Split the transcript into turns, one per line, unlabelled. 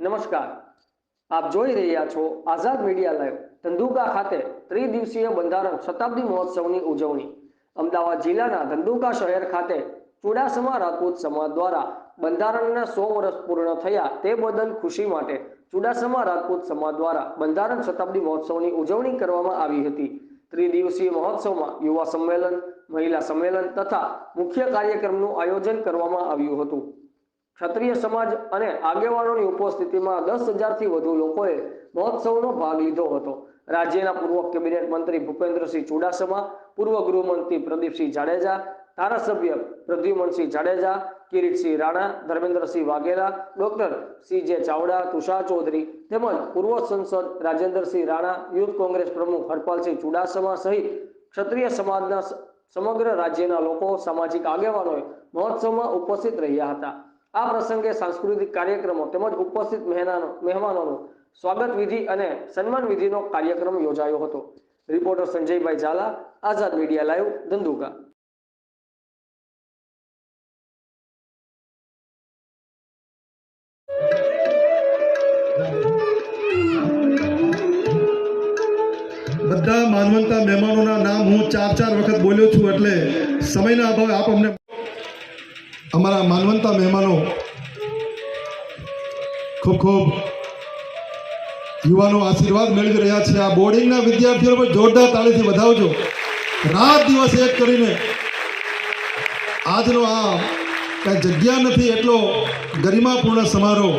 નમસ્કાર. આપ જોઈ રહ્યા છો આઝાદ મીડિયા લાઈવ, ધંધુકા ખાતે ત્રિદિવસીય બંધારણ શતાબ્દી મહોત્સવની ઉજવણી. અમદાવાદ જિલ્લાના ધંધુકા શહેર ખાતે ચુડાસમા રાજપૂત સમાજ દ્વારા બંધારણના સો વર્ષ પૂર્ણ થયા તે બદલ ખુશી માટે ચુડાસમા રાજપૂત સમાજ દ્વારા બંધારણ શતાબ્દી મહોત્સવની ઉજવણી કરવામાં આવી હતી. ત્રિદિવસીય મહોત્સવમાં યુવા સંમેલન, મહિલા સંમેલન તથા મુખ્ય કાર્યક્રમનું આયોજન કરવામાં આવ્યું હતું. ક્ષત્રિય સમાજ અને આગેવાનોની ઉપસ્થિતિમાં દસ હજારથી વધુ લોકોએ મહોત્સવનો ભાગ લીધો હતો. રાજ્યના પૂર્વ કેબિનેટ મંત્રી ભૂપેન્દ્રસિંહ ચુડાસમા, પૂર્વ ગૃહમંત્રી પ્રદીપસિંહ જાડેજા, ધારાસભ્ય Pradyumansinh Jadeja, Kiritsinh Rana, Dharmendrasinh Vaghela, doctor C J Chavda, Tushar Chaudhary તેમજ પૂર્વ સંસદ રાજેન્દ્રસિંહ રાણા, યુથ કોંગ્રેસ પ્રમુખ હરપાલસિંહ ચુડાસમા સહિત ક્ષત્રિય સમાજના સમગ્ર રાજ્યના લોકો, સામાજિક આગેવાનોએ મહોત્સવમાં ઉપસ્થિત રહ્યા હતા. આ પ્રસંગે સાંસ્કૃતિક કાર્યક્રમો તેમજ ઉપસ્થિત મહેમાનો મહેમાનોનું સ્વાગત વિધિ અને સન્માન વિધિનો કાર્યક્રમ યોજાયો હતો. Reporter Sanjaybhai Zala, Azad media live, Dhandhuka.
બધા માનવંતા મહેમાનોના નામ હું ચાર ચાર વખત બોલ્યો છું એટલે સમયના અભાવે આપ અમને અમારા માનવંતા મહેમાનો, ખૂબ ખૂબ યુવાનો આશીર્વાદ મેળવી રહ્યા છે. આ બોર્ડિંગના વિદ્યાર્થીઓ પર જોરદાર તાળીથી વધાવજો. રાત દિવસ એક કરીને આજનો આ કાંઈ જગ્યા નથી, એટલો ગરિમાપૂર્ણ સમારોહ